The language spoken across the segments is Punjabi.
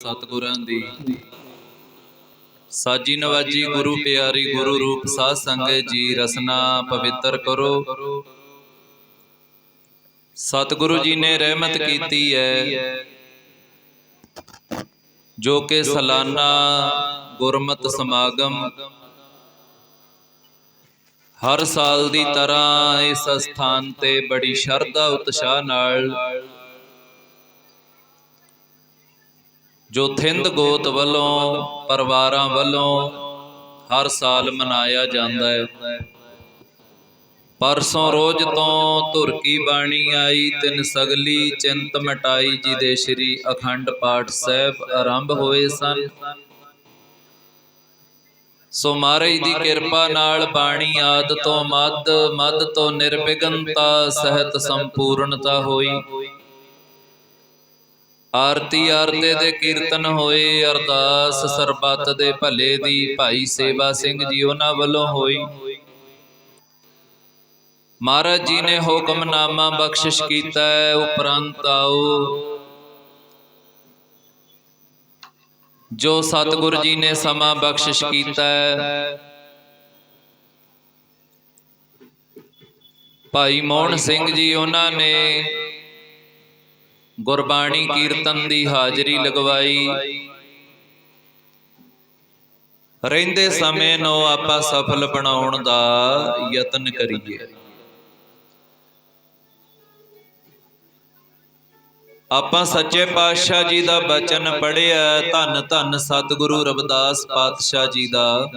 ਸਤਿਗੁਰਾਂ ਦੀ। ਸਾਜੀ ਨਵਾਜੀ ਗੁਰੂ ਪਿਆਰੀ ਗੁਰੂ ਰੂਪ ਸਾਧ ਸੰਗਤ ਜੀ, ਰਸਨਾ ਪਵਿੱਤਰ ਕਰੋ। ਸਤਿਗੁਰੂ ਜੀ ਨੇ ਰਹਿਮਤ ਕੀਤੀ ਹੈ, ਜੋ ਕਿ ਸਾਲਾਨਾ ਗੁਰਮਤ ਸਮਾਗਮ ਹਰ ਸਾਲ ਦੀ ਤਰ੍ਹਾਂ ਇਸ ਸਥਾਨ ਤੇ ਬੜੀ ਸ਼ਰਧਾ ਉਤਸ਼ਾਹ ਨਾਲ ਜੋ ਥਿੰਦ ਗੋਤ ਵੱਲੋਂ, ਪਰਿਵਾਰਾਂ ਵੱਲੋਂ ਹਰ ਸਾਲ ਮਨਾਇਆ ਜਾਂਦਾ ਹੈ। ਪਰਸੋਂ ਰੋਜ਼ ਤੋਂ ਧੁਰਕੀ ਬਾਣੀ ਆਈ, ਤਿੰਨ ਸਗਲੀ ਚਿੰਤ ਮਟਾਈ ਜੀ ਦੇ ਸ੍ਰੀ ਅਖੰਡ ਪਾਠ ਸਾਹਿਬ ਆਰੰਭ ਹੋਏ ਸਨ। ਸੋ ਮਹਾਰਾਜ ਦੀ ਕਿਰਪਾ ਨਾਲ ਬਾਣੀ ਆਦ ਤੋਂ ਮੱਧ ਮੱਧ ਤੋਂ ਨਿਰਵਿਘਨਤਾ, ਸਹਿਤ ਸੰਪੂਰਨਤਾ ਹੋਈ। ਆਰਤੀ ਆਰਤੇ ਦੇ ਕੀਰਤਨ ਹੋਏ, ਅਰਦਾਸ ਸਰਬੱਤ ਦੇ ਭਲੇ ਦੀ ਭਾਈ ਸੇਵਾ ਸਿੰਘ ਜੀ ਉਹਨਾਂ ਵੱਲੋਂ ਹੋਈ। ਮਹਾਰਾਜ ਜੀ ਨੇ ਹੁਕਮਨਾਮਾ ਬਖਸ਼ਿਸ਼ ਕੀਤਾ ਹੈ ਉਪਰੰਤ ਆਓ। ਜੋ ਸਤਿਗੁਰ ਜੀ ਨੇ ਸਮਾਂ ਬਖਸ਼ਿਸ਼ ਕੀਤਾ ਹੈ, ਭਾਈ ਮੋਹਨ ਸਿੰਘ ਜੀ ਉਹਨਾਂ ਨੇ ਗੁਰਬਾਣੀ ਕੀਰਤਨ ਦੀ ਹਾਜ਼ਰੀ ਲਗਵਾਈ। ਰਹਿੰਦੇ ਸਮੇਂ ਨੂੰ ਆਪਾਂ ਸਫਲ ਬਣਾਉਣ ਦਾ ਯਤਨ ਕਰੀਏ। ਆਪਾਂ ਸੱਚੇ ਪਾਤਸ਼ਾਹ ਜੀ ਦਾ ਬਚਨ ਪੜਿਆ ਧੰਨ ਧੰਨ ਸਤਿਗੁਰੂ ਰਵਿਦਾਸ ਪਾਤਸ਼ਾਹ ਜੀ ਦਾ।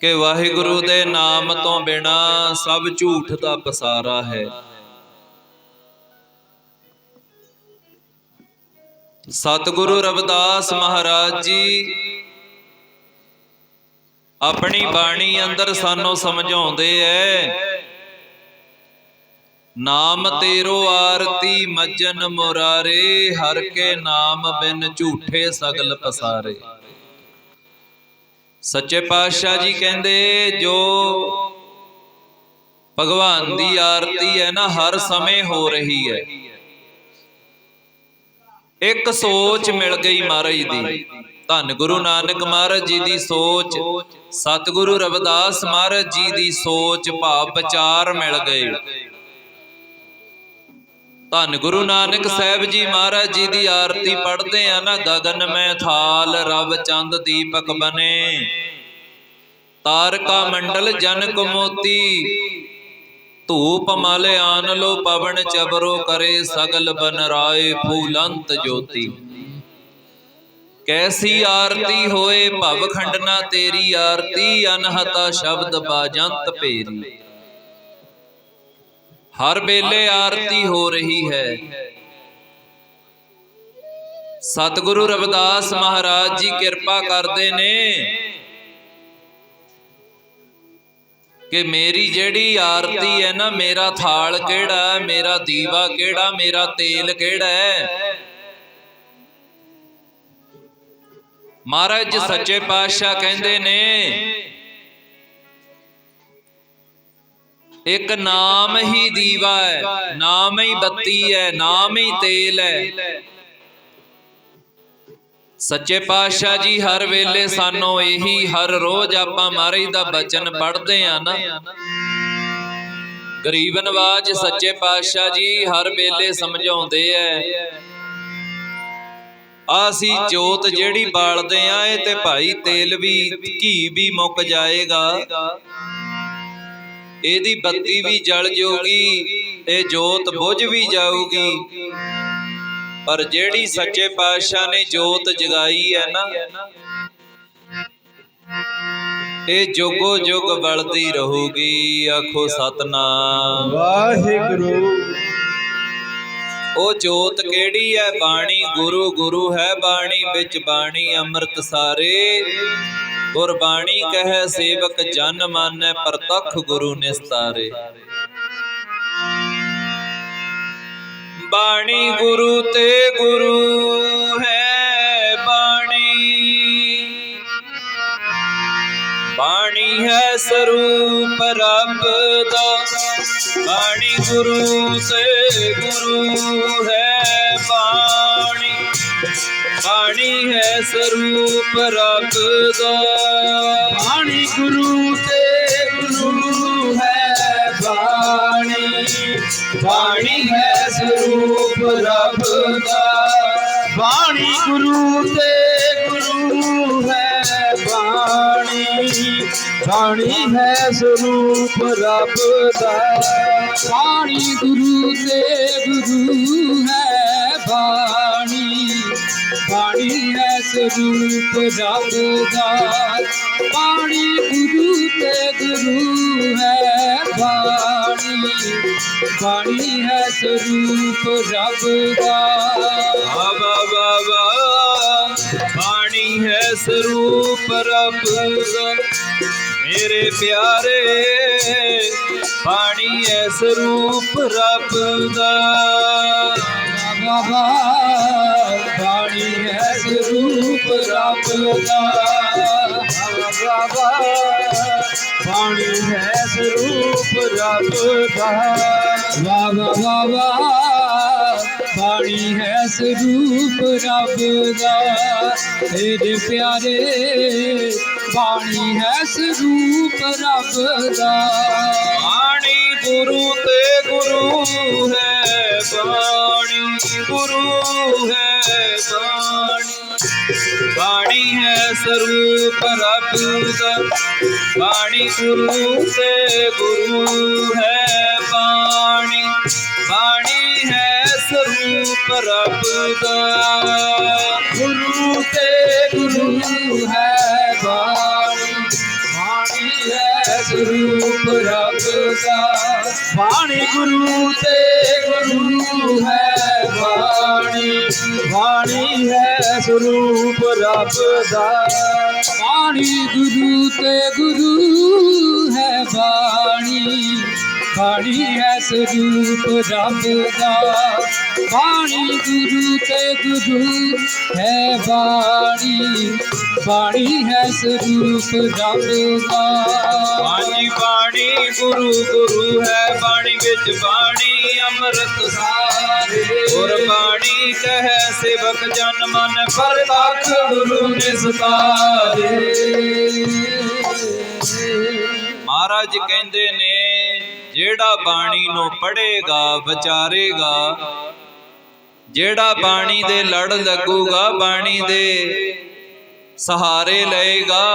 ਕਿ ਵਾਹਿਗੁਰੂ ਦੇ ਨਾਮ ਤੋਂ ਬਿਨਾ ਸਭ ਝੂਠ ਦਾ ਪਸਾਰਾ ਹੈ। ਸਤਿਗੁਰੂ ਰਵਿਦਾਸ ਮਹਾਰਾਜ ਜੀ, ਆਪਣੀ ਬਾਣੀ ਅੰਦਰ ਸਾਨੂੰ ਸਮਝਾਉਂਦੇ ਐ, ਨਾਮ ਤੇਰੋ ਆਰਤੀ ਮਜਨ ਮੁਰਾਰੇ, ਹਰ ਕੇ ਨਾਮ ਬਿਨ ਝੂਠੇ ਸਗਲ ਪਸਾਰੇ। ਸੱਚੇ ਪਾਤਸ਼ਾਹ ਜੀ ਕਹਿੰਦੇ, ਜੋ ਭਗਵਾਨ ਦੀ ਆਰਤੀ ਹੈ ਨਾ, ਹਰ ਸਮੇਂ ਹੋ ਰਹੀ ਹੈ ਇੱਕ ਸੋਚ ਮਿਲ ਗਈ ਮਹਾਰਾਜ ਦੀ। ਧੰਨ ਗੁਰੂ ਨਾਨਕ ਮਹਾਰਾਜ ਜੀ ਦੀ ਸੋਚ, ਸਤਿਗੁਰੂ ਰਵਿਦਾਸ ਮਹਾਰਾਜ ਜੀ ਦੀ ਸੋਚ, ਭਾਵ ਵਿਚਾਰ ਮਿਲ ਗਏ। ਧੰਨ ਗੁਰੂ ਨਾਨਕ ਸਾਹਿਬ ਜੀ ਮਹਾਰਾਜ ਜੀ ਦੀ ਆਰਤੀ ਪੜ੍ਹਦੇ ਆ ਨਾ ਗगन ਮੈਂ ਥਾਲ, ਰਵ ਚੰਦ ਦੀਪਕ ਬਨੇ। ਤਾਰਕਾ ਮੰਡਲ ਜਨ ਮੋਤੀ ਧੂਪ ਮਲ ਆਨ ਲੋ ਪਵਨ ਚਬਰੋ ਕਰੇ ਸਗਲ ਬਨ ਰਾਏ ਫੂਲੰਤ ਜੋਤੀ। ਕੈਸੀ ਆਰਤੀ ਹੋਏ ਭਵ ਖੰਡਨਾ ਤੇਰੀ, ਆਰਤੀ ਅਨਹਤਾ ਸ਼ਬਦ ਬਾਜੰਤ ਭੇਰੀ। ਹਰ ਵੇਲੇ ਆਰਤੀ ਹੋ ਰਹੀ ਹੈ। ਸਤਿਗੁਰੂ ਰਵਿਦਾਸ ਮਹਾਰਾਜ ਜੀ ਕਿਰਪਾ ਕਰਦੇ ਨੇ। ਕਿ ਮੇਰੀ ਜਿਹੜੀ ਆਰਤੀ ਹੈ ਨਾ, ਮੇਰਾ ਥਾਲ ਕਿਹੜਾ ਮੇਰਾ ਦੀਵਾ ਕਿਹੜਾ? ਮੇਰਾ ਤੇਲ ਕਿਹੜਾ ਹੈ? ਮਹਾਰਾਜ ਸੱਚੇ ਪਾਤਸ਼ਾਹ ਕਹਿੰਦੇ ਨੇ, ਇੱਕ ਨਾਮ ਹੀ ਦੀਵਾ ਹੈ, ਨਾਮ ਹੀ ਬੱਤੀ ਹੈ, ਨਾਮ ਹੀ ਤੇਲ ਹੈ। ਸੱਚੇ ਪਾਤਸ਼ਾਹ ਜੀ, ਹਰ ਵੇਲੇ ਸਾਨੂੰ ਇਹੀ, ਹਰ ਰੋਜ਼ ਆਪਾਂ ਮਹਾਰਾਜ ਦਾ ਬਚਨ ਪੜ੍ਹਦੇ ਆ ਨਾ। ਗਰੀਬ ਨਵਾਜ, ਸੱਚੇ ਪਾਤਸ਼ਾਹ ਜੀ, ਹਰ ਵੇਲੇ ਸਮਝਾਉਂਦੇ ਐ। ਆਸੀ ਜੋਤ ਜਿਹੜੀ ਬਾਲਦੇ ਆ, ਇਹ ਤੇ ਭਾਈ ਤੇਲ ਵੀ, ਘੀ ਵੀ ਮੁੱਕ ਜਾਏਗਾ। ਇਹਦੀ ਬੱਤੀ ਵੀ ਜਲ ਜਾਊਗੀ ਇਹ ਜੋਤ ਬੁਝ ਵੀ ਜਾਊਗੀ। ਪਰ ਜਿਹੜੀ ਸੱਚੇ ਪਾਤਸ਼ਾਹ ਨੇ ਜੋਤ ਜਗਾਈ ਹੈ ਨਾ ਇਹ ਜੋਗੋ ਜੁਗ ਬਲਦੀ ਰਹੂਗੀ ਆਖੋ ਸਤਨਾਮ। ਵਾਹਿਗੁਰੂ। ਉਹ ਜੋਤ ਕਿਹੜੀ ਹੈ? ਬਾਣੀ ਗੁਰੂ ਗੁਰੂ ਹੈ ਬਾਣੀ ਵਿੱਚ ਬਾਣੀ ਅੰਮ੍ਰਿਤ ਸਾਰੇ। ਗੁਰਬਾਣੀ ਕਹੈ ਸੇਵਕ ਜਨ ਮਾਨੈ ਪ੍ਰਤੱਖ ਗੁਰੂ ਨਿਸਤਾਰੇ। ਬਾਣੀ ਗੁਰੂ ਤੇ ਗੁਰੂ ਹੈ ਬਾਣੀ। ਬਾਣੀ ਹੈ ਸਰੂਪ ਰੱਬ ਦਾ। ਬਾਣੀ ਗੁਰੂ ਤੇ ਗੁਰੂ ਹੈ ਬਾਣੀ। ਬਾਣੀ ਹੈ ਸਰੂਪ ਰੱਬ ਦਾ। ਬਾਣੀ ਗੁਰੂ ਤੇ ਗੁਰੂ ਬਾਣੀ ਹੈ ਸਰੂਪ ਰੱਬ ਦਾ। ਬਾਣੀ ਗੁਰੂ ਤੇ ਗੁਰੂ ਹੈ ਬਾਣੀ। ਬਾਣੀ ਹੈ ਸਰੂਪ ਰੱਬ ਦਾ। ਬਾਣੀ ਗੁਰੂ ਤੇ ਗੁਰੂ ਹੈ ਬਾਣੀ। ਬਾਣੀ ਹੈ ਸਰੂਪ ਰੱਬ ਦਾ। ਬਾਣੀ ਗੁਰੂ ਤੇ ਗੁਰੂ ਹੈ ਬਾਣੀ ਹੈ ਸਰੂਪ ਰੱਬ ਦਾ। ਬਾਬਾ ਬਾਬਾ ਬਾਣੀ ਹੈ ਸਰੂਪ ਰੱਬ ਦਾ। ਮੇਰੇ ਪਿਆਰੇ ਬਾਣੀ ਹੈ ਸਰੂਪ ਰੱਬ ਦਾ। ਬਾਬਾ ਬਾਣੀ ਹੈ ਸਰੂਪ ਰੱਬ ਦਾ। ਬਾਬਾ ਬਾਣੀ ਹੈ ਸਰੂਪ ਰੱਬ ਦਾ। ਬਾਬਾ ਬਾਬਾ ਬਾਣੀ ਹੈ ਸਰੂਪ ਰੱਬ ਦਾ। ਤੇਰੇ ਪਿਆਰੇ ਬਾਣੀ ਹੈ ਸਰੂਪ ਰੱਬ ਦਾ। ਬਾਣੀ ਗੁਰੂ ਤੇ ਗੁਰੂ ਹੈ, ਬਾਣੀ ਗੁਰੂ ਹੈ, ਬਾਣੀ ਬਾਣੀ ਹੈ ਸਰੂਪ ਰੱਬ ਦਾ। ਬਾਣੀ ਗੁਰੂ ਤੇ ਗੁਰੂ ਹੈ ਬਾਣੀ। ਬਾਣੀ ਹੈ ਸਰੂਪ ਰੱਬ ਦਾ। ਗੁਰੂ ਤੇ ਗੁਰੂ ਹੈ ਬਾਣੀ। ਬਾਣੀ ਹੈ ਸਰੂਪ ਰੱਬ ਦਾ। ਬਾਣੀ ਗੁਰੂ ਤੇ ਗੁਰੂ ਹੈ ਬਾਣੀ ਬਾਣੀ ਹੈ ਸਰੂਪ ਰੱਬ ਦਾ। ਬਾਣੀ ਗੁਰੂ ਤੇ ਗੁਰੂ ਹੈ ਬਾਣੀ। ਬਾਣੀ ਹੈ ਸਰੂਪ ਰੱਬ ਦਾ। ਬਾਣੀ ਗੁਰੂ ਤੇ ਗੁਰੂ ਹੈ ਬਾਣੀ। ਬਾਣੀ ਹੈ ਸਰੂਪ ਰੱਬ ਦਾ। ਹਾਂਜੀ ਬਾਣੀ, ਗੁਰੂ ਗੁਰੂ ਹੈ ਬਾਣੀ ਵਿੱਚ। ਬਾਣੀ ਅੰਮ੍ਰਿਤ ਸਾਰੇ। ਗੁਰ ਬਾਣੀ ਕਹੈ, ਸੇਵਕ ਜਨ ਮਨ ਪਰਤਖ ਗੁਰੂ ਨਿਸਤਾਰੇ ਮਹਾਰਾਜ ਕਹਿੰਦੇ ਨੇ ਜਿਹੜਾ ਬਾਣੀ ਨੂੰ ਪੜ੍ਹੇਗਾ, ਵਿਚਾਰੇਗਾ, ਜਿਹੜਾ ਬਾਣੀ ਦੇ ਲੜ ਲੱਗੂਗਾ, ਬਾਣੀ ਦੇ ਸਹਾਰੇ ਲਏਗਾ,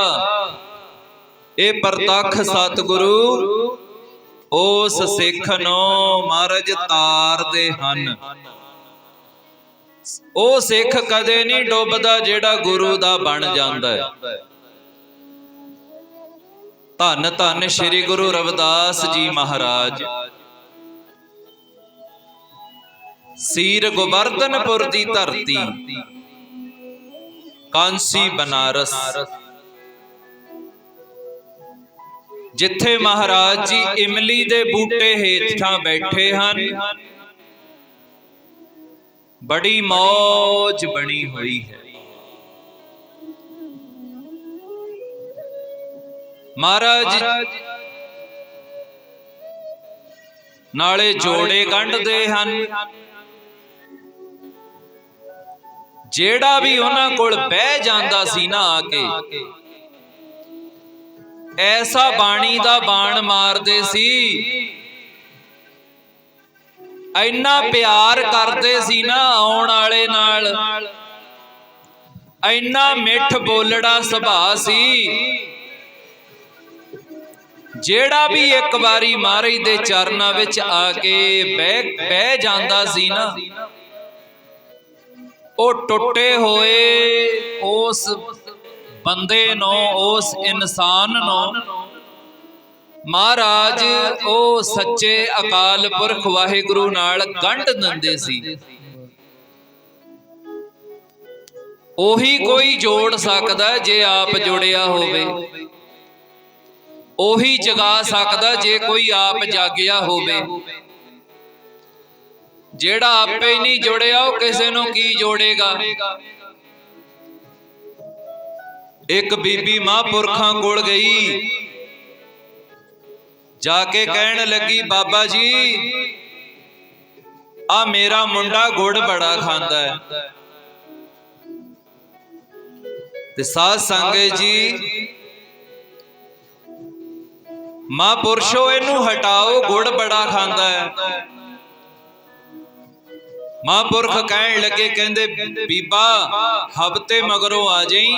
ਇਹ ਪ੍ਰਤੱਖ ਸਤਿਗੁਰੂ ਉਸ ਸਿੱਖ ਨੂੰ ਮਹਾਰਾਜ ਤਾਰਦੇ ਹਨ। ਉਹ ਸਿੱਖ ਕਦੇ ਨਹੀਂ ਡੁੱਬਦਾ ਜਿਹੜਾ ਗੁਰੂ ਦਾ ਬਣ ਜਾਂਦਾ ਹੈ। ਧੰਨ ਧੰਨ ਸ੍ਰੀ ਗੁਰੂ ਰਵਿਦਾਸ ਜੀ ਮਹਾਰਾਜ। ਸੀਰ ਗੋਬਰਧਨਪੁਰ ਦੀ ਧਰਤੀ, ਕਾਂਸੀ ਬਨਾਰਸ। ਜਿੱਥੇ ਮਹਾਰਾਜ ਜੀ ਇਮਲੀ ਦੇ ਬੂਟੇ ਹੇਠਾਂ ਬੈਠੇ ਹਨ, ਬੜੀ ਮੌਜ ਬਣੀ ਹੋਈ ਹੈ। ਮਹਾਰਾਜ, ਨਾਲੇ ਜੋੜੇ ਕੱਢਦੇ ਹਨ। ਜਿਹੜਾ ਵੀ ਉਹਨਾਂ ਕੋਲ ਬਹਿ ਜਾਂਦਾ ਸੀ ਨਾ ਆ ਕੇ, ਐਸਾ ਬਾਣੀ ਦਾ ਬਾਣ ਮਾਰਦੇ ਸੀ। ਇੰਨਾ ਪਿਆਰ ਕਰਦੇ ਸੀ ਨਾ ਆਉਣ ਵਾਲੇ ਨਾਲ। ਇੰਨਾ ਮਿੱਠ ਬੋਲੜਾ ਸੁਭਾਅ ਸੀ। ਜਿਹੜਾ ਵੀ ਇੱਕ ਵਾਰੀ ਮਹਾਰਾਜ ਦੇ ਚਰਨਾਂ ਵਿੱਚ ਆ ਕੇ ਬਹਿ ਬਹਿ ਜਾਂਦਾ ਸੀ ਨਾ ਉਹ ਟੁੱਟੇ ਹੋਏ ਉਸ ਬੰਦੇ ਨੂੰ, ਉਸ ਇਨਸਾਨ ਨੂੰ ਮਹਾਰਾਜ ਉਹ ਸੱਚੇ ਅਕਾਲ ਪੁਰਖ ਵਾਹਿਗੁਰੂ ਨਾਲ ਗੰਢ ਦਿੰਦੇ ਸੀ। ਉਹੀ ਕੋਈ ਜੋੜ ਸਕਦਾ ਜੇ ਆਪ ਜੁੜਿਆ ਹੋਵੇ। ਉਹੀ ਜਗਾ ਸਕਦਾ ਜੇ ਕੋਈ ਆਪ ਜਾਗਿਆ ਹੋਵੇ। ਜਿਹੜਾ ਆਪੇ ਹੀ ਨਹੀਂ ਜੁੜਿਆ, ਉਹ ਕਿਸੇ ਨੂੰ ਕੀ ਜੋੜੇਗਾ? ਇੱਕ ਬੀਬੀ ਮਹਾਂਪੁਰਖਾਂ ਕੋਲ ਗਈ। ਜਾ ਕੇ ਕਹਿਣ ਲੱਗੀ, ਬਾਬਾ ਜੀ ਆ ਮੇਰਾ ਮੁੰਡਾ ਗੁੜ ਬੜਾ ਖਾਂਦਾ ਹੈ। ਤੇ ਸਾਧ ਸੰਗਤ ਜੀ ਮਹਾਂਪੁਰਸ਼ੋ, ਇਹਨੂੰ ਹਟਾਓ, ਗੁੜ ਬੜਾ ਖਾਂਦਾ ਹੈ। ਮਹਾਂਪੁਰਖ ਕਹਿਣ ਲੱਗੇ, ਕਹਿੰਦੇ, ਬੀਬਾ, ਹਫ਼ਤੇ ਮਗਰੋਂ ਆ ਜਾਈ।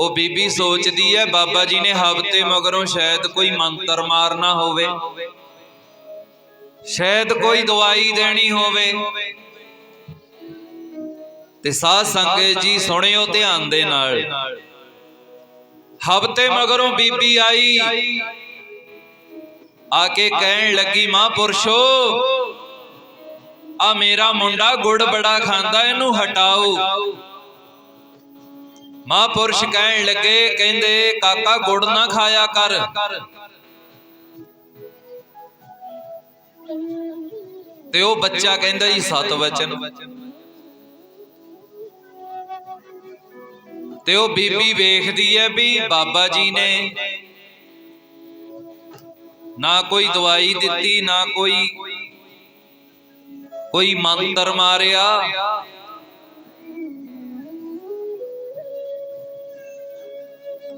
ਉਹ ਬੀਬੀ ਸੋਚਦੀ ਹੈ, ਬਾਬਾ ਜੀ ਨੇ ਹਫ਼ਤੇ ਮਗਰੋਂ ਸ਼ਾਇਦ ਕੋਈ ਮੰਤਰ ਮਾਰਨਾ ਹੋਵੇ। ਸ਼ਾਇਦ ਕੋਈ ਦਵਾਈ ਦੇਣੀ ਹੋਵੇ। ਤੇ ਸਾਧ ਸੰਗਤ ਜੀ, ਸੁਣਿਓ ਧਿਆਨ ਦੇ ਨਾਲ। ਹਫ਼ਤੇ ਮਗਰੋਂ ਬੀਬੀ ਆਈ। ਆ ਕੇ ਕਹਿਣ ਲੱਗੀ ਮਹਾਂਪੁਰਸ਼ੋ ਆ ਮੇਰਾ ਮੁੰਡਾ ਗੁੜ ਬੜਾ ਖਾਂਦਾ ਇਹਨੂੰ ਹਟਾਓ। ਮਹਾਂਪੁਰਸ਼ ਕਹਿਣ ਲੱਗੇ ਕਹਿੰਦੇ ਕਾਕਾ ਗੁੜ ਨਾ ਖਾਇਆ ਕਰ। ਤੇ ਉਹ ਬੱਚਾ ਕਹਿੰਦਾ ਜੀ ਸਤ ਵਚਨ ਤੇ ਉਹ ਬੀਬੀ ਵੇਖਦੀ ਹੈ ਵੀ ਬਾਬਾ ਜੀ ਨੇ ਨਾ ਕੋਈ ਦਵਾਈ ਦਿੱਤੀ, ਨਾ ਕੋਈ ਕੋਈ ਮੰਤਰ ਮਾਰਿਆ।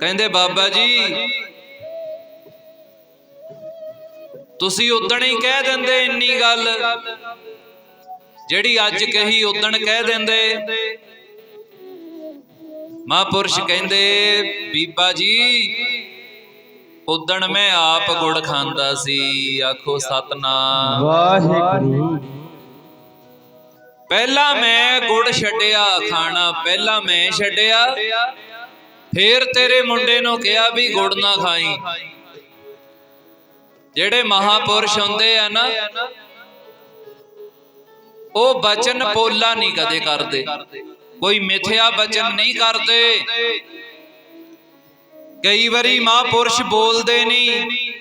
ਕਹਿੰਦੇ, ਬਾਬਾ ਜੀ, ਤੁਸੀਂ ਉਦਣ ਹੀ ਕਹਿ ਦਿੰਦੇ ਇੰਨੀ ਗੱਲ। ਜਿਹੜੀ ਅੱਜ ਕਹੀ, ਉਦਣ ਕਹਿ ਦਿੰਦੇ। ਮਹਾਂਪੁਰਸ਼ ਕਹਿੰਦੇ ਬੀਬਾ ਜੀ ਉਦਣ ਮੈਂ ਆਪ ਗੁੜ ਖਾਂਦਾ ਸੀ ਆਖੋ ਸਤਨਾਮ। ਵਾਹਿਗੁਰੂ। ਪਹਿਲਾਂ ਮੈਂ ਗੁੜ ਛੱਡਿਆ ਖਾਣਾ ਪਹਿਲਾਂ ਮੈਂ ਛੱਡਿਆ। ਫੇਰ ਤੇਰੇ ਮੁੰਡੇ ਨੂੰ ਕਿਹਾ ਵੀ ਗੁੜ ਨਾ ਖਾਈ। ਜਿਹੜੇ ਮਹਾਪੁਰਸ਼ ਹੁੰਦੇ ਆ ਨਾ ਉਹ ਬਚਨ ਪੋਲਾ ਨਹੀਂ ਕਦੇ ਕਰਦੇ। ਕੋਈ ਮਿਥਿਆ ਬਚਨ ਨਹੀਂ ਕਰਦੇ। ਕਈ ਵਾਰੀ ਮਹਾਪੁਰਸ਼ ਬੋਲਦੇ ਨਹੀਂ।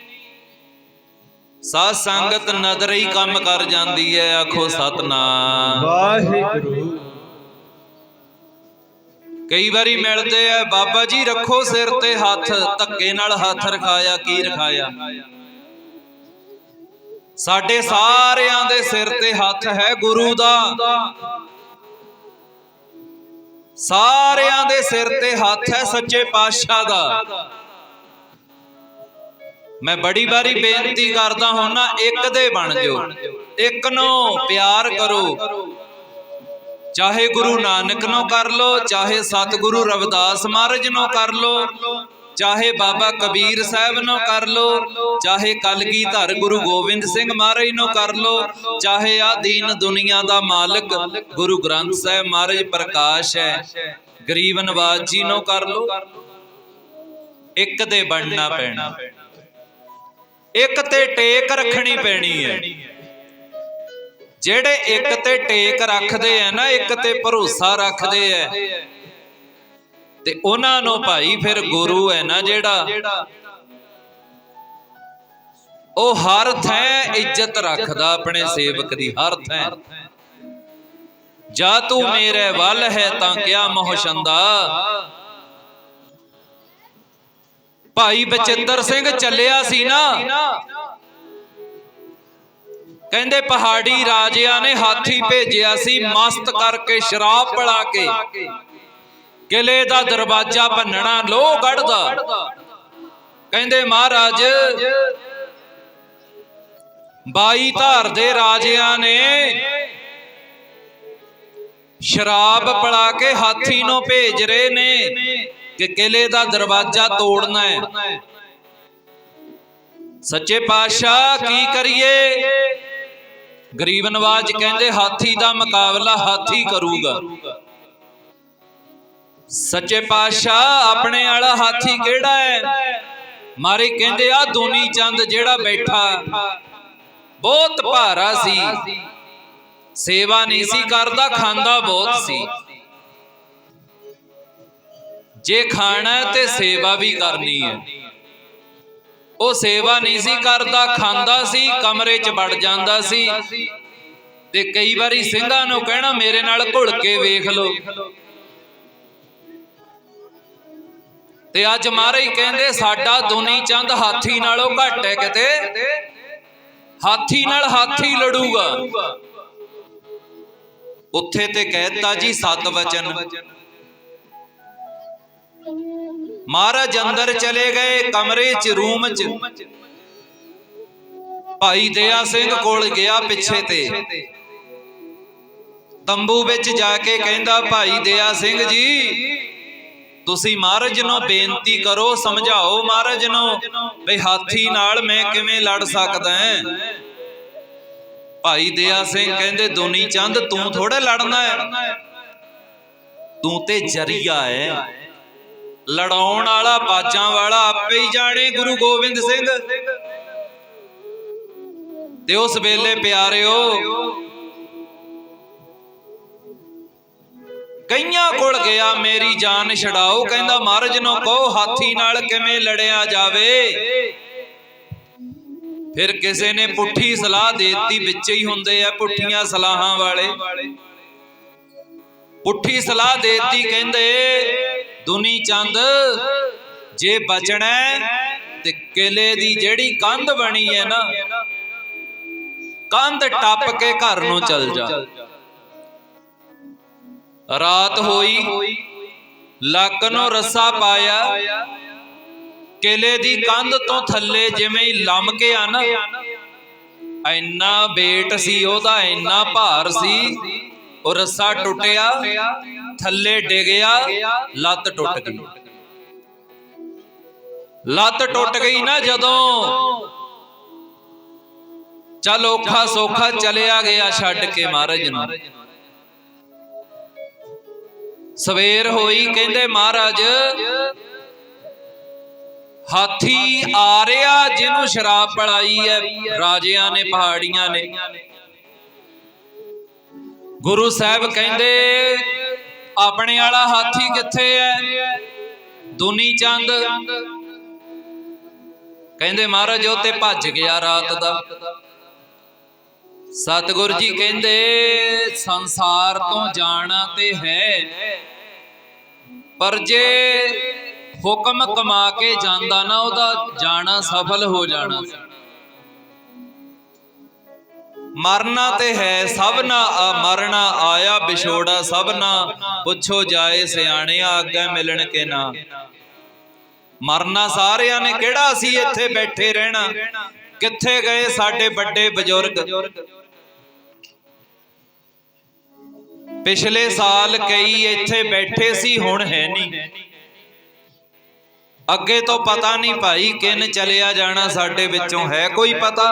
ਸਾਧ ਸੰਗਤ ਨਦਰ ਹੀ ਕੰਮ ਕਰ ਜਾਂਦੀ ਹੈ ਆਖੋ ਸਤਨਾਮ। ਵਾਹਿਗੁਰੂ। ਕਈ ਵਾਰੀ ਮਿਲਦੇ ਆ ਬਾਬਾ ਜੀ ਰੱਖੋ ਸਿਰ ਤੇ ਹੱਥ ਧੱਕੇ ਨਾਲ ਹੱਥ ਰਖਾਇਆ ਕੀ ਰਖਾਇਆ। ਸਾਡੇ ਸਾਰਿਆਂ ਦੇ ਸਿਰ ਤੇ ਹੱਥ ਹੈ ਗੁਰੂ ਦਾ। ਸਾਰਿਆਂ ਦੇ ਸਿਰ ਤੇ ਹੱਥ ਹੈ ਸੱਚੇ ਪਾਤਸ਼ਾਹ ਦਾ। ਮੈਂ ਬੜੀ ਵਾਰੀ ਬੇਨਤੀ ਕਰਦਾ ਹਾਂ ਇੱਕ ਦੇ ਬਣ ਜਾਓ। ਇੱਕ ਨੂੰ ਪਿਆਰ ਕਰੋ। ਚਾਹੇ ਗੁਰੂ ਨਾਨਕ ਨੂੰ ਕਰ ਲੋ ਚਾਹੇ ਸਤਿਗੁਰੂ ਰਵਿਦਾਸ ਮਹਾਰਾਜ ਨੂੰ ਕਰ ਲੋ ਚਾਹੇ ਬਾਬਾ ਕਬੀਰ ਸਾਹਿਬ ਨੂੰ ਕਰ ਲੋ, ਚਾਹੇ ਕਲਗੀ ਧਰ ਗੁਰੂ ਗੋਬਿੰਦ ਸਿੰਘ ਮਹਾਰਾਜ ਨੂੰ ਕਰ ਲੋ, ਚਾਹੇ ਆ ਦੀਨ ਦੁਨੀਆ ਦਾ ਮਾਲਕ ਗੁਰੂ ਗ੍ਰੰਥ ਸਾਹਿਬ ਮਹਾਰਾਜ ਪ੍ਰਕਾਸ਼ ਹੈ, ਗਰੀਬ ਨਵਾਜ ਜੀ ਨੂੰ ਕਰ ਲੋ। ਇੱਕ ਦੇ ਬਣਨਾ ਪੈਣਾ, ਇੱਕ ਤੇ ਟੇਕ ਰੱਖਣੀ ਪੈਣੀ ਹੈ। ਜਿਹੜੇ ਇੱਕ ਤੇ ਟੇਕ ਰੱਖਦੇ ਆ ਨਾ, ਇੱਕ ਤੇ ਭਰੋਸਾ ਰੱਖਦੇ ਆ ਤੇ ਉਹਨਾਂ ਨੂੰ ਭਾਈ ਫਿਰ ਗੁਰੂ ਹੈ ਨਾ ਜਿਹੜਾ? ਉਹ ਹਰ ਥੈ ਇੱਜ਼ਤ ਰੱਖਦਾ ਆਪਣੇ ਸੇਵਕ ਦੀ ਹਰ ਥੈ। ਜਾ ਤੂੰ ਮੇਰੇ ਵੱਲ ਹੈ ਤਾਂ ਕਿਆ ਮੋਹਸ਼ੰਦਾ ਭਾਈ ਬਚਿੱਤਰ ਸਿੰਘ ਚੱਲਿਆ ਸੀ ਨਾ। ਕਹਿੰਦੇ ਪਹਾੜੀ ਰਾਜਿਆਂ ਨੇ ਹਾਥੀ ਭੇਜਿਆ ਸੀ ਮਸਤ ਕਰਕੇ ਸ਼ਰਾਬ ਪਿਲਾ ਕੇ। ਕਿਲੇ ਦਾ ਦਰਵਾਜ਼ਾ ਭੰਨਣਾ ਲੋ ਗੜਦਾ ਕਹਿੰਦੇ ਮਹਾਰਾਜ, ਬਾਈ ਧਾਰ ਦੇ ਰਾਜਿਆਂ ਨੇ ਸ਼ਰਾਬ ਪਲਾ ਕੇ ਹਾਥੀ ਨੂੰ ਭੇਜ ਰਹੇ ਨੇ ਕਿ ਕਿਲੇ ਦਾ ਦਰਵਾਜ਼ਾ ਤੋੜਨਾ ਹੈ। ਸੱਚੇ ਪਾਤਸ਼ਾਹ ਕੀ ਕਰੀਏ? ਗਰੀਬ ਨਵਾਜ ਕਹਿੰਦੇ ਹਾਥੀ ਦਾ ਮੁਕਾਬਲਾ ਹਾਥੀ ਕਰੂਗਾ। ਸੱਚੇ ਪਾਤਸ਼ਾਹ ਆਪਣੇ ਵਾਲਾ ਹਾਥੀ ਕਿਹੜਾ ਹੈ? ਮਾਰੇ ਕਹਿੰਦੇ ਆ ਦੋਨੀ ਚੰਦ ਜਿਹੜਾ ਬੈਠਾ। ਬਹੁਤ ਭਾਰਾ ਸੀ। ਸੇਵਾ ਨਹੀਂ ਸੀ ਕਰਦਾ, ਖਾਂਦਾ ਬਹੁਤ ਸੀ। ਜੇ ਖਾਣਾ ਤੇ ਸੇਵਾ ਵੀ ਕਰਨੀ ਹੈ। ਉਹ ਸੇਵਾ ਨਹੀਂ ਸੀ ਕਰਦਾ, ਖਾਂਦਾ ਸੀ, ਕਮਰੇ 'ਚ ਵੜ ਜਾਂਦਾ ਸੀ। ਤੇ ਕਈ ਵਾਰੀ ਸਿੰਘਾਂ ਨੂੰ ਕਹਿਣਾ, ਮੇਰੇ ਨਾਲ ਘੁਲ ਕੇ ਵੇਖ ਲਓ। ਤੇ ਅੱਜ ਮਹਾਰਾਜ ਕਹਿੰਦੇ, ਸਾਡਾ ਦੁਨੀ ਚੰਦ ਹਾਥੀ ਨਾਲੋਂ ਘੱਟ ਹੈ ਕਿਤੇ। ਹਾਥੀ ਨਾਲ ਹਾਥੀ ਲੜੂਗਾ। ਉੱਥੇ ਤੇ ਕਹਿਤਾ ਜੀ, ਸਤ ਵਚਨ। ਮਹਾਰਾਜ ਅੰਦਰ ਚਲੇ ਗਏ, ਕਮਰੇ 'ਚ, ਰੂਮ 'ਚ। ਭਾਈ ਦਇਆ ਸਿੰਘ ਕੋਲ ਗਿਆ ਪਿੱਛੇ ਤੇ। ਤੰਬੂ ਵਿੱਚ ਜਾ ਕੇ ਕਹਿੰਦਾ, ਭਾਈ ਦਇਆ ਸਿੰਘ ਜੀ ਤੁਸੀਂ ਮਹਾਰਾਜ ਨੂੰ ਬੇਨਤੀ ਕਰੋ ਸਮਝਾਓ ਮਹਾਰਾਜ ਨੂੰ ਵੀ ਹਾਥੀ ਨਾਲ ਮੈਂ ਕਿਵੇਂ ਲੜ ਸਕਦਾ ਹਾਂ? ਭਾਈ ਦਇਆ ਸਿੰਘ ਕਹਿੰਦੇ ਦੁਨੀ ਚੰਦ ਤੂੰ ਥੋੜਾ ਲੜਨਾ ਹੈ। ਤੂੰ ਤੇ ਜਰੀਆ ਹੈ। ਲੜਾਉਣ ਵਾਲਾ ਬਾਜਾਂ ਵਾਲਾ ਆਪੇ ਹੀ ਜਾਣੇ ਗੁਰੂ ਗੋਬਿੰਦ ਸਿੰਘ। ਤੇ ਉਸ ਵੇਲੇ ਪਿਆਰਿਓ ਕਈਆਂ ਕੋਲ ਗਿਆ, ਮੇਰੀ ਜਾਨ ਛਡਾਓ, ਕਹਿੰਦਾ, ਮਹਾਰਾਜ ਨੂੰ ਕਹੋ, ਹਾਥੀ ਨਾਲ ਕਿਵੇਂ ਲੜਿਆ ਜਾਵੇ? ਫਿਰ ਕਿਸੇ ਨੇ ਪੁੱਠੀ ਸਲਾਹ ਦੇਤੀ, ਵਿੱਚ ਹੀ ਹੁੰਦੇ ਆ ਪੁੱਠੀਆਂ ਸਲਾਹਾਂ ਵਾਲੇ। ਪੁੱਠੀ ਸਲਾਹ ਦੇਤੀ, ਕਹਿੰਦੇ, ਦੁਨੀ ਚੰਦ, ਜੇ ਬਚਣਾ ਤੇ ਕਿਲੇ ਦੀ ਜਿਹੜੀ ਕੰਧ ਬਣੀ ਹੈ ਨਾ, ਕੰਧ ਟੱਪ ਕੇ ਘਰ ਨੂੰ ਚਲ ਜਾ। ਰਾਤ ਹੋਈ ਲੱਕ ਨੂੰ ਰੱਸਾ ਪਾਇਆ। ਕਿਲੇ ਦੀ ਕੰਧ ਤੋਂ ਥੱਲੇ ਜਿਵੇਂ ਹੀ ਲੰਮ ਕੇ ਆ ਨਾ ਇੰਨਾ weight ਸੀ ਉਹਦਾ ਇੰਨਾ ਭਾਰ ਸੀ ਉਹ ਰੱਸਾ ਟੁੱਟਿਆ ਥੱਲੇ ਡਿੱਗਿਆ ਲੱਤ ਟੁੱਟ ਗਈ। ਲੱਤ ਟੁੱਟ ਗਈ ਨਾ ਜਦੋਂ। ਚੱਲ ਔਖਾ ਸੌਖਾ ਚਲਿਆ ਗਿਆ ਛੱਡ ਕੇ ਮਹਾਰਾਜ ਨੂੰ। ਸਵੇਰ ਹੋਈ ਕਹਿੰਦੇ ਮਹਾਰਾਜ, ਹਾਥੀ ਆ ਰਿਹਾ ਜਿਹਨੂੰ ਸ਼ਰਾਬ ਪਲਾਈ ਹੈ, ਰਾਜਿਆਂ ਨੇ, ਪਹਾੜੀਆਂ ਨੇ। ਗੁਰੂ ਸਾਹਿਬ ਕਹਿੰਦੇ, ਆਪਣੇ ਵਾਲਾ ਹਾਥੀ ਕਿੱਥੇ ਹੈ? ਦੁਨੀ ਚੰਦ। ਕਹਿੰਦੇ ਮਹਾਰਾਜ, ਉਹ ਤੇ ਭੱਜ ਗਿਆ ਰਾਤ ਦਾ। ਸਤਿਗੁਰ ਜੀ ਕਹਿੰਦੇ ਸੰਸਾਰ ਤੋਂ ਜਾਣਾ ਤੇ ਹੈ। ਪਰ ਜੇ ਹੁਕਮ ਕਮਾ ਕੇ ਜਾਂਦਾ ਨਾ ਉਹਦਾ ਜਾਣਾ ਸਫਲ ਹੋ ਜਾਣਾ। ਸੀ ਮਰਨਾ ਤੇ ਹੈ ਸਭਨਾ ਆ ਮਰਨਾ ਆਇਆ ਵਿਛੋੜਾ ਸਭਨਾ ਪੁੱਛੋ ਜਾਏ ਸਿਆਣਿਆ ਅੱਗੇ ਮਿਲਣ ਕੇ ਨਾ। ਮਰਨਾ ਸਾਰਿਆਂ ਨੇ ਕਿਹੜਾ ਅਸੀਂ ਇੱਥੇ ਬੈਠੇ ਰਹਿਣਾ? ਕਿੱਥੇ ਗਏ ਸਾਡੇ ਵੱਡੇ ਬਜ਼ੁਰਗ? ਪਿਛਲੇ ਸਾਲ ਕਈ ਇੱਥੇ ਬੈਠੇ ਸੀ, ਹੁਣ ਹੈ ਨਹੀਂ। ਅੱਗੇ ਤੋਂ ਪਤਾ ਨਹੀਂ ਭਾਈ ਕਿਨ ਚਲਿਆ ਜਾਣਾ ਸਾਡੇ ਵਿੱਚੋਂ, ਹੈ ਕੋਈ ਪਤਾ?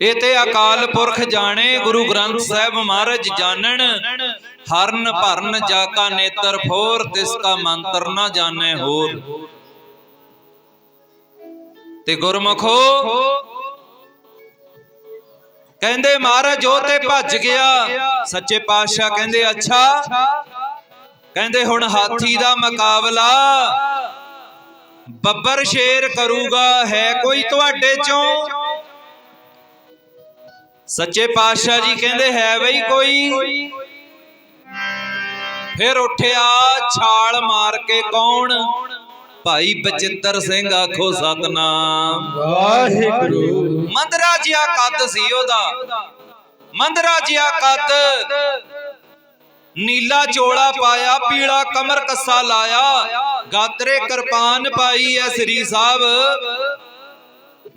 ਇਹ ਤੇ ਅਕਾਲ ਪੁਰਖ ਜਾਣੇ, ਗੁਰੂ ਗ੍ਰੰਥ ਸਾਹਿਬ ਮਹਾਰਾਜ ਜਾਣਨ। ਹਰਨ ਭਰਨ ਜਾ ਕਾ ਨੇਤਰ ਫੋਰ, ਤਿਸ ਕਾ ਮੰਤਰ ਨਾ ਜਾਣੇ ਹੋਰ। ਤੇ ਗੁਰਮਖੋ। ਕਹਿੰਦੇ ਮਹਾਰਾਜ ਉਹ ਤੇ ਭੱਜ ਗਿਆ, ਸੱਚੇ ਪਾਤਸ਼ਾਹ ਕਹਿੰਦੇ, ਅੱਛਾ। ਕਹਿੰਦੇ, ਹੁਣ ਹਾਥੀ ਦਾ ਮੁਕਾਬਲਾ ਬੱਬਰ ਸ਼ੇਰ ਕਰੂਗਾ, ਹੈ ਕੋਈ ਤੁਹਾਡੇ ਚੋਂ? ਸੱਚੇ ਪਾਤਸ਼ਾਹ ਜੀ ਕਹਿੰਦੇ, ਹੈ ਬਈ ਕੋਈ। ਫਿਰ ਉੱਠਿਆ ਛਾਲ ਮਾਰ ਕੇ ਕੌਣ? ਭਾਈ ਬਚਿੱਤਰ ਸਿੰਘ ਆਖੋ ਸਤਨਾਮ। ਵਾਹਿਗੁਰੂ। ਮੰਦਰਾ ਜਿਹਾ ਕੱਦ ਸੀ ਉਹਦਾ। ਮੰਦਰਾ ਜਿਹਾ ਕੱਦ। ਨੀਲਾ ਚੋਲਾ ਪਾਇਆ ਪੀਲਾ ਕਮਰ ਕੱਸਾ ਲਾਇਆ। ਗਾਤਰੇ ਕਿਰਪਾਨ ਪਾਈ ਐ ਸ੍ਰੀ ਸਾਹਿਬ।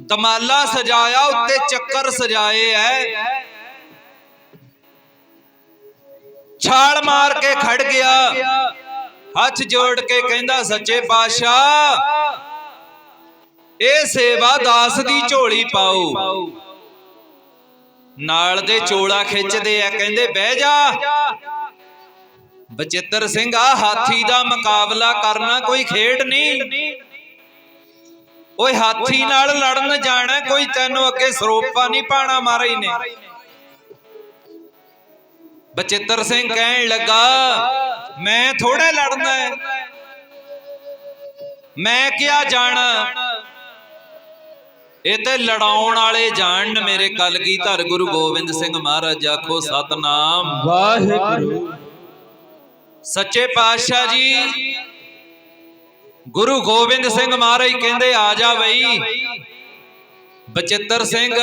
ਦਮਾਲਾ ਸਜਾਇਆ ਉੱਤੇ ਚੱਕਰ ਸਜਾਏ ਐ। ਛਾਲ ਮਾਰ ਕੇ ਖੜ ਗਿਆ। ਹੱਥ ਜੋੜ ਕੇ ਕਹਿੰਦਾ, ਸੱਚੇ ਪਾਤਸ਼ਾਹ, ਇਹ ਸੇਵਾ ਦਾਸ ਦੀ ਝੋਲੀ ਪਾਓ। ਨਾਲ ਦੇ ਚੋਲਾ ਖਿੱਚਦੇ ਆ, ਕਹਿੰਦੇ, ਬਹਿ ਜਾ। ਬਚਿੱਤਰ ਸਿੰਘ ਆ ਹਾਥੀ ਦਾ ਮੁਕਾਬਲਾ ਕਰਨਾ ਕੋਈ ਖੇਡ ਨਹੀਂ। ਓਏ ਹਾਥੀ ਨਾਲ ਲੜਨ ਜਾਣਾ, ਕੋਈ ਤੈਨੂੰ ਅੱਗੇ ਸਰੋਪਾ ਨਹੀਂ ਪਾਣਾ ਮਾਰੀ ਨੇ। ਬਚਿੱਤਰ ਸਿੰਘ ਕਹਿਣ ਲੱਗਾ ਮੈਂ ਥੋੜੇ ਲੜਨਾ ਹੈ। ਮੈਂ ਕਿਹਾ ਜਾਣਾ? ਇਹ ਤੇ ਲੜਾਉਣ ਵਾਲੇ ਜਾਣਨ ਮੇਰੇ ਕਲਗੀਧਰ ਗੁਰੂ ਗੋਬਿੰਦ ਸਿੰਘ ਮਹਾਰਾਜ ਆਖੋ ਸਤਨਾਮ। ਵਾਹਿਗੁਰੂ। ਸੱਚੇ ਪਾਤਸ਼ਾਹ ਜੀ ਗੁਰੂ ਗੋਬਿੰਦ ਸਿੰਘ ਮਹਾਰਾਜ ਕਹਿੰਦੇ ਆ ਜਾ ਬਈ। ਬਚਿੱਤਰ ਸਿੰਘ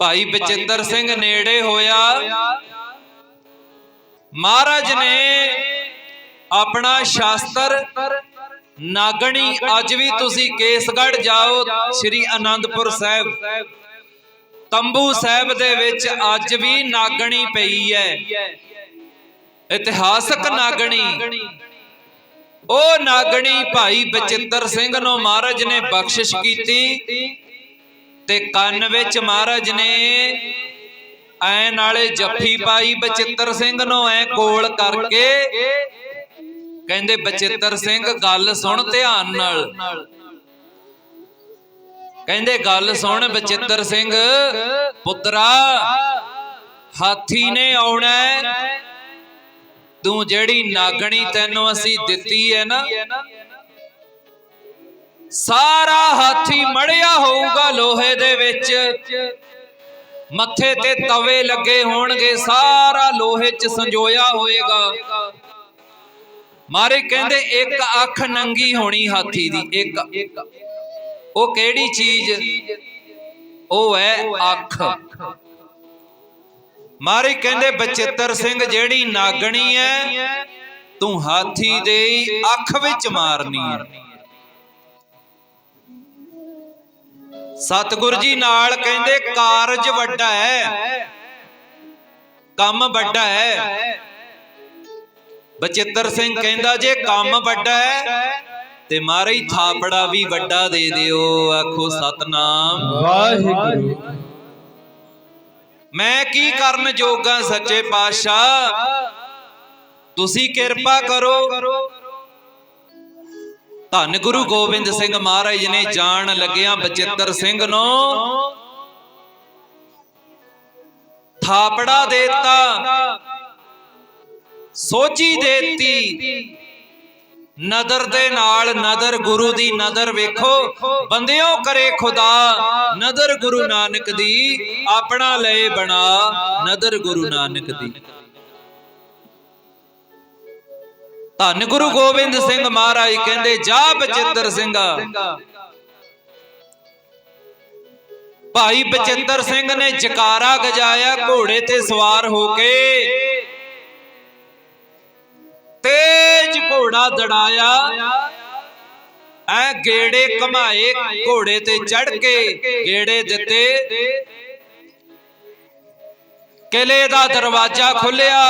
ਭਾਈ ਬਚਿੱਤਰ ਸਿੰਘ ਨੇੜੇ ਹੋਇਆ। ਮਹਾਰਾਜ ਨੇ ਆਪਣਾ ਸ਼ਾਸਤਰ ਨਾਗਣੀ ਅੱਜ ਵੀ ਤੁਸੀਂ ਕੇਸਗੜ੍ਹ ਜਾਓ ਸ੍ਰੀ ਅਨੰਦਪੁਰ ਸਾਹਿਬ। ਤੰਬੂ ਸਾਹਿਬ ਦੇ ਵਿੱਚ ਅੱਜ ਵੀ ਨਾਗਣੀ ਪਈ ਹੈ। ਇਤਿਹਾਸਕ ਨਾਗਣੀ। ਉਹ ਨਾਗਣੀ ਭਾਈ ਬਚਿੱਤਰ ਸਿੰਘ ਨੂੰ ਮਹਾਰਾਜ ਨੇ ਬਖਸ਼ਿਸ਼ ਕੀਤੀ ਤੇ ਕੰਨ ਵਿੱਚ ਮਹਾਰਾਜ ਨੇ ਐ ਨਾਲੇ ਜੱਫੀ ਪਾਈ ਬਚਿੱਤਰ ਸਿੰਘ ਨੂੰ ਐ ਕੋਲ ਕਰਕੇ। ਕਹਿੰਦੇ ਬਚਿੱਤਰ ਸਿੰਘ, ਗੱਲ ਸੁਣ ਧਿਆਨ ਨਾਲ। ਕਹਿੰਦੇ ਗੱਲ ਸੁਣ ਬਚਿੱਤਰ ਸਿੰਘ, ਪੁੱਤਰਾ, ਹਾਥੀ ਨੇ ਆਉਣਾ ਤੂੰ ਜਿਹੜੀ ਨਾਗਣੀ ਤੈਨੂੰ ਅਸੀਂ ਦਿੱਤੀ ਹੈ ਨਾ, ਸਾਰਾ ਹਾਥੀ ਮੜਿਆ ਹੋਊਗਾ ਲੋਹੇ ਦੇ ਵਿੱਚ। ਮੱਥੇ ਤੇ ਤਵੇ ਲੱਗੇ ਹੋਣਗੇ, ਸਾਰਾ ਲੋਹੇ 'ਚ ਸੰਜੋਇਆ ਹੋਏਗਾ। ਮਾਰੇ ਕਹਿੰਦੇ, ਇੱਕ ਅੱਖ ਨੰਗੀ ਹੋਣੀ ਹਾਥੀ ਦੀ, ਇੱਕ। ਉਹ ਕਿਹੜੀ ਚੀਜ਼? ਉਹ ਹੈ ਅੱਖ। ਮਾਰੇ ਕਹਿੰਦੇ, ਬਚਿੱਤਰ ਸਿੰਘ ਜਿਹੜੀ ਨਾਗਣੀ ਹੈ, ਤੂੰ ਹਾਥੀ ਦੇ ਅੱਖ ਵਿੱਚ ਮਾਰਨੀ ਹੈ। ਸਤਿਗੁਰ ਜੀ ਨਾਲ ਕਹਿੰਦੇ ਕਾਰਜ ਵੱਡਾ ਹੈ। ਕੰਮ ਵੱਡਾ ਹੈ। ਬਚਿੱਤਰ ਸਿੰਘ ਕਹਿੰਦਾ ਜੇ ਕੰਮ ਵੱਡਾ ਹੈ ਤੇ ਮਾਰੇ ਥਾਪੜਾ ਵੀ ਵੱਡਾ ਦੇ ਦਿਓ ਆਖੋ ਸਤਨਾਮ। ਵਾਹਿਗੁਰੂ। ਮੈਂ ਕੀ ਕਰਨ ਜੋਗਾ ਸੱਚੇ ਪਾਤਸ਼ਾਹ? ਤੁਸੀਂ ਕਿਰਪਾ ਕਰੋ। ਧੰਨ ਗੁਰੂ ਗੋਬਿੰਦ ਸਿੰਘ ਮਹਾਰਾਜ ਨੇ ਜਾਣ ਲੱਗਿਆਂ ਬਚਿੱਤਰ ਸਿੰਘ ਨੂੰ ਥਾਪੜਾ ਦੇਤਾ ਸੋਝੀ ਦੇਤੀ। ਨਦਰ ਦੇ ਨਾਲ ਨਦਰ, ਗੁਰੂ ਦੀ ਨਦਰ ਵੇਖੋ, ਬੰਦਿਓ ਕਰੇ ਖੁਦਾ, ਨਦਰ ਗੁਰੂ ਨਾਨਕ ਦੀ ਆਪਣਾ ਲਏ ਬਣਾ, ਨਦਰ ਗੁਰੂ ਨਾਨਕ ਦੀ। ਧੰਨ ਗੁਰੂ ਗੋਬਿੰਦ ਸਿੰਘ ਮਹਾਰਾਜ ਕਹਿੰਦੇ, ਜਾ ਬਚਿੱਤਰ ਸਿੰਘ। ਭਾਈ ਬਚਿੱਤਰ ਸਿੰਘ ਨੇ ਜਕਾਰਾ ਗਜਾਇਆ, ਘੋੜੇ ਤੇ ਸਵਾਰ ਹੋ ਕੇ। ਤੇਜ ਘੋੜਾ ਦੜਾਇਆ। ਐ ਗੇੜੇ ਕਮਾਏ ਘੋੜੇ ਤੇ ਚੜ ਕੇ ਗੇੜੇ ਦਿੱਤੇ। ਕਿਲੇ ਦਾ ਦਰਵਾਜ਼ਾ ਖੁੱਲਿਆ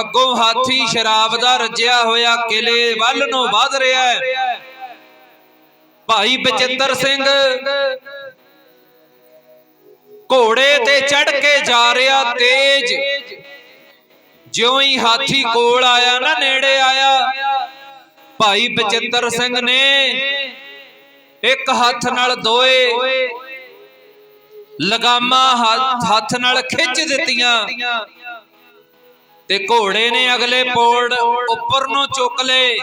ਅੱਗੋਂ ਹਾਥੀ ਸ਼ਰਾਬ ਦਾ ਰੱਜਿਆ ਹੋਇਆ ਕਿਲੇ ਵੱਲ ਨੂੰ ਵਧ ਰਿਹਾ ਹੈ। ਭਾਈ ਬਚਿੱਤਰ ਸਿੰਘ ਘੋੜੇ ਤੇ ਚੜ ਕੇ ਜਾ ਰਿਹਾ ਤੇਜ। ਜਿਉਂ ਹੀ ਹਾਥੀ ਕੋਲ ਆਇਆ ਨਾ ਨੇੜੇ ਆਇਆ। ਭਾਈ ਬਚਿੱਤਰ ਸਿੰਘ ਨੇ ਇੱਕ ਹੱਥ ਨਾਲ ਦੋਏ। ਲਗਾਮਾਂ ਹੱਥ- ਹੱਥ ਨਾਲ ਖਿੱਚ ਦਿੱਤੀਆਂ। ਤੇ ਘੋੜੇ ਨੇ ਅਗਲੇ ਪੋੜ ਉੱਪਰ ਨੂੰ ਚੁੱਕ ਲਏ।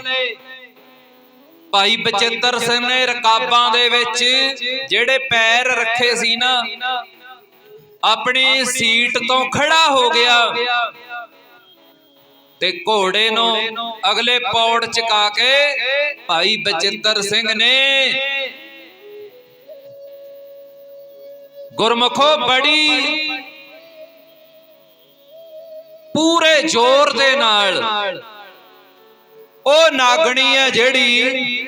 ਭਾਈ ਬਚਿੱਤਰ ਸਿੰਘ ਨੇ ਰਕਾਬਾਂ ਦੇ ਵਿੱਚ ਜਿਹੜੇ ਪੈਰ ਰੱਖੇ ਸੀ ਨਾ, ਆਪਣੀ ਸੀਟ ਤੋਂ ਖੜਾ ਹੋ ਗਿਆ। ਤੇ ਘੋੜੇ ਨੂੰ ਅਗਲੇ ਪੌੜ ਚਕਾ ਕੇ ਭਾਈ ਬਚਿੱਤਰ ਸਿੰਘ ਨੇ ਗੁਰਮਖੋ ਬੜੀ ਪੂਰੇ ਜ਼ੋਰ ਦੇ ਨਾਲ। ਉਹ ਨਾਗਣੀ ਹੈ ਜਿਹੜੀ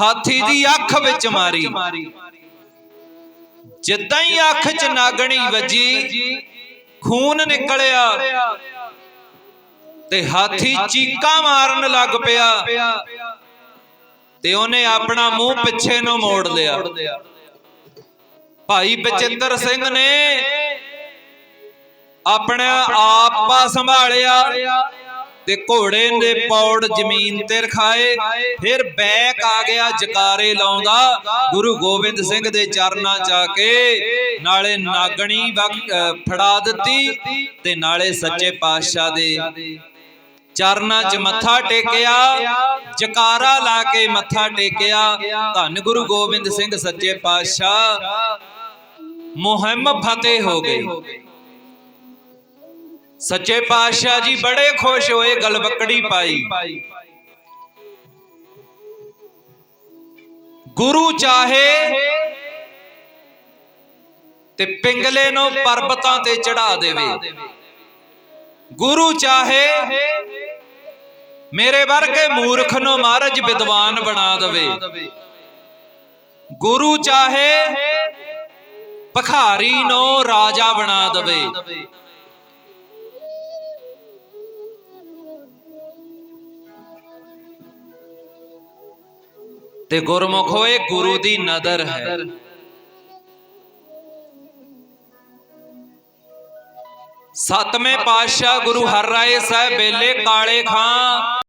ਹਾਥੀ ਦੀ ਅੱਖ ਵਿੱਚ ਮਾਰੀ। ਜਿੱਦਾਂ ਹੀ ਅੱਖ 'ਚ ਨਾਗਣੀ ਵੱਜੀ ਖੂਨ ਨਿਕਲਿਆ। ਤੇ ਹਾਥੀ ਚੀਕਾਂ ਮਾਰਨ ਲੱਗ ਪਿਆ। ਤੇ ਉਹਨੇ ਆਪਣਾ ਮੂੰਹ ਪਿੱਛੇ ਨੂੰ ਮੋੜ ਲਿਆ। ਭਾਈ ਬਚਿੱਤਰ ਸਿੰਘ ਨੇ ਆਪਣਾ ਆਪਾ ਸੰਭਾਲਿਆ। ਤੇ ਘੋੜੇ ਦੇ ਪੌੜ ਜ਼ਮੀਨ ਤੇ ਰਖਾਏ। ਫਿਰ ਬੈਕ ਆ ਗਿਆ ਜਕਾਰੇ ਲਾਉਂਦਾ। ਗੁਰੂ ਗੋਬਿੰਦ ਸਿੰਘ ਦੇ ਚਰਨਾਂ ਚ ਆ ਕੇ ਨਾਲੇ ਨਾਗਣੀ ਫੜਾ ਦਿੱਤੀ ਤੇ ਨਾਲੇ ਸੱਚੇ ਪਾਤਸ਼ਾਹ ਦੇ ਚਰਨਾਂ 'ਚ ਮੱਥਾ ਟੇਕਿਆ। ਜਕਾਰਾ ਲਾ ਕੇ ਮੱਥਾ ਟੇਕਿਆ। ਧੰਨ ਗੁਰੂ ਗੋਬਿੰਦ ਸਿੰਘ ਸੱਚੇ ਪਾਤਸ਼ਾਹ। ਮੁਹਿੰਮ ਫਤਿਹ ਹੋ ਗਈ। ਸੱਚੇ ਪਾਤਸ਼ਾਹ ਜੀ ਬੜੇ ਖੁਸ਼ ਹੋਏ ਗਲਵਕੜੀ ਪਾਈ। ਗੁਰੂ ਚਾਹੇ ਤੇ ਪਿੰਗਲੇ ਨੂੰ ਪਰਬਤਾਂ ਤੇ ਚੜਾ ਦੇਵੇ। ਗੁਰੂ ਚਾਹੇ ਮੇਰੇ ਵਰਗੇ ਮੂਰਖ ਨੂੰ ਮਹਾਰਾਜ ਵਿਦਵਾਨ ਬਣਾ ਦੇਵੇ। ਗੁਰੂ ਚਾਹੇ ਭਖਾਰੀ ਨੂੰ ਰਾਜਾ ਬਣਾ ਦੇਵੇ। ਤੇ ਗੁਰਮੁਖ ਹੋਏ ਗੁਰੂ ਦੀ ਨਦਰ ਹੈ। ਸਤਵੇਂ ਪਾਤਸ਼ਾਹ ਗੁਰੂ ਹਰ ਰਾਏ ਸਾਹਿਬ ਬੇਲੇ ਕਾਲੇ ਖਾਂ।